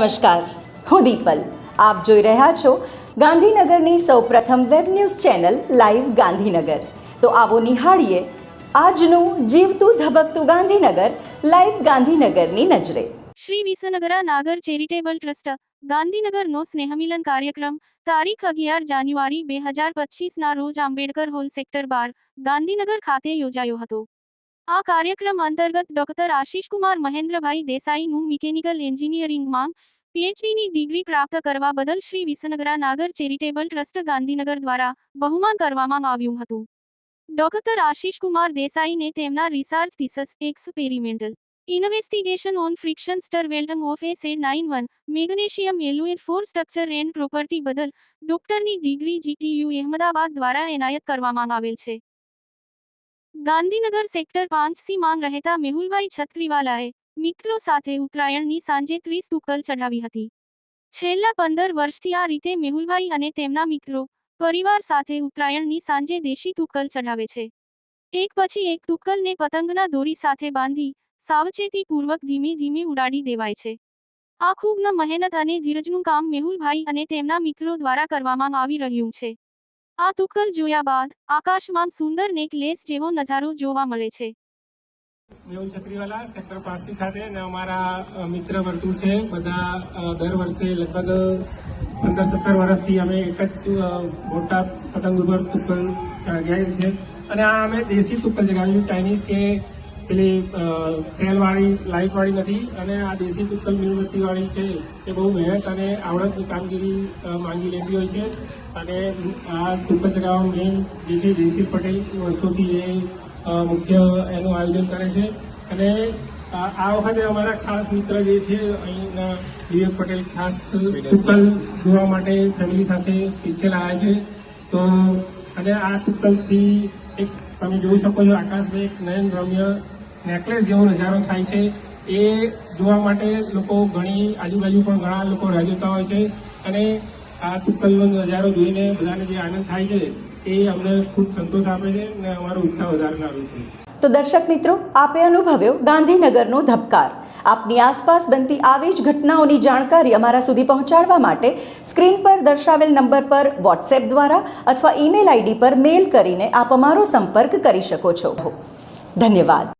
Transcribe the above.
નમસ્કાર, હું દીપલ. આપ જોઈ રહ્યા છો ગાંધીનગરની સૌપ્રથમ web news channel live Gandhinagar. તો આવો નિહાળીએ આજનું જીવતું ધબકતું ગાંધીનગર, લાઈવ ગાંધીનગરની નજરે. શ્રી વિસનગરા નાગર ચેરિટેબલ ટ્રસ્ટ, ગાંધીનગરનો સ્નેહમિલન કાર્યક્રમ, તારીખ અગિયાર જાન્યુઆરી બે હજાર પચીસના રોજ આંબેડકર હોલ સેક્ટર બાર, ગાંધીનગર ખાતે યોજાયો હતો. આ કાર્યક્રમ અંતર્ગત ડોક્ટર આશીષકુમાર મહેન્દ્રભાઈ દેસાઈનું મિકેનિકલ એન્જિનિયરિંગમાં પીએચડીની ડિગ્રી પ્રાપ્ત કરવા બદલ શ્રી વિસનગરા નાગર ચેરિટેબલ ટ્રસ્ટ ગાંધીનગર દ્વારા બહુમાન કરવામાં આવ્યું હતું. ડોક્ટર આશીષકુમાર દેસાઈને તેમના research thesis experimental investigation on friction stir weldment of AZ nine one, magnesium alloys for structure and property બદલ ડોક્ટરની ડિગ્રી જીટીયુ અહેમદાબાદ દ્વારા એનાયત કરવામાં આવેલ છે. ગાંધીનગર સેક્ટર પાંચ સી માંગ રહેતા મેહુલભાઈ છત્રીવાલાએ મિત્રો સાથે ઉત્તરાયણની સાંજે ત્રીસ તુક્કલ ચઢાવી હતી. છેલ્લા પંદર વર્ષથી આ રીતે મેહુલભાઈ અને તેમના મિત્રો પરિવાર સાથે ઉત્તરાયણની સાંજે દેશી તુક્કલ ચઢાવે છે. એક પછી એક તુક્કલને પતંગના દોરી સાથે બાંધી સાવચેતીપૂર્વક ધીમે ધીમે ઉડાડી દેવાય છે. આ ખૂબ ન મહેનત અને ધીરજનું કામ મેહુલભાઈ અને તેમના મિત્રો દ્વારા કરવામાં આવી રહ્યું છે. આ તુક્કલ જોયા બાદ આકાશમાં સુંદર નેકલેસ જેવો નજારો જોવા મળે છે. મેહુલ ચક્રીવાલા, સેક્ટર પાસી ખાતે અને અમારા મિત્ર વર્તુળ છે. બધા દર વર્ષે લગભગ, પંદર સત્તર વર્ષથી અમે એક જ મોટા પતંગ ઉપર તુક્કલ ચગાવીએ છે અને આ અમે દેશી તુક્કલ ચગાવીએ ચાઇનીઝ કે પેલી સેલવાળી લાઇટવાળી નથી અને આ દેશી તુક્કલ મીણબત્તીવાળી છે એ બહુ મહેનત અને આવડતની કામગીરી માંગી લેતી હોય છે. અને આ તુક્કલ જગાવા મેન જે છે જયસિંહ પટેલ વર્ષોથી એ મુખ્ય એનું આયોજન કરે છે. અને આ વખતે અમારા ખાસ મિત્ર જે છે અહીંના વિવેક પટેલ ખાસ ટુકલ જોવા માટે ફેમિલી સાથે સ્પેશિયલ આવ્યા છે. તો અને આ ટુકલથી એક તમે જોઈ શકો છો આકાશને એક નયન રમ્ય નેકલેસ જેવો નજારો થાય છે. એ જોવા માટે લોકો ઘણી આજુબાજુ પણ ઘણા લોકો રાહ જોતા હોય છે. અને આ ટુકલનો નજારો જોઈને બધાને જે આનંદ થાય છે, એ અમને ખૂબ સંતોષ આપે છે અને અમારો ઉત્સાહ વધારનારો છે. તો દર્શક મિત્રો, આપે અનુભવ્યો ગાંધીનગરનો ધબકાર. આપની આસપાસ બનતી આવી જ ઘટનાઓની જાણકારી અમારા સુધી પહોંચાડવા માટે સ્ક્રીન પર દર્શાવેલ નંબર પર વોટ્સએપ દ્વારા અથવા ઈમેલ આઈડી પર મેલ કરીને આપ અમારો સંપર્ક કરી શકો છો. ધન્યવાદ.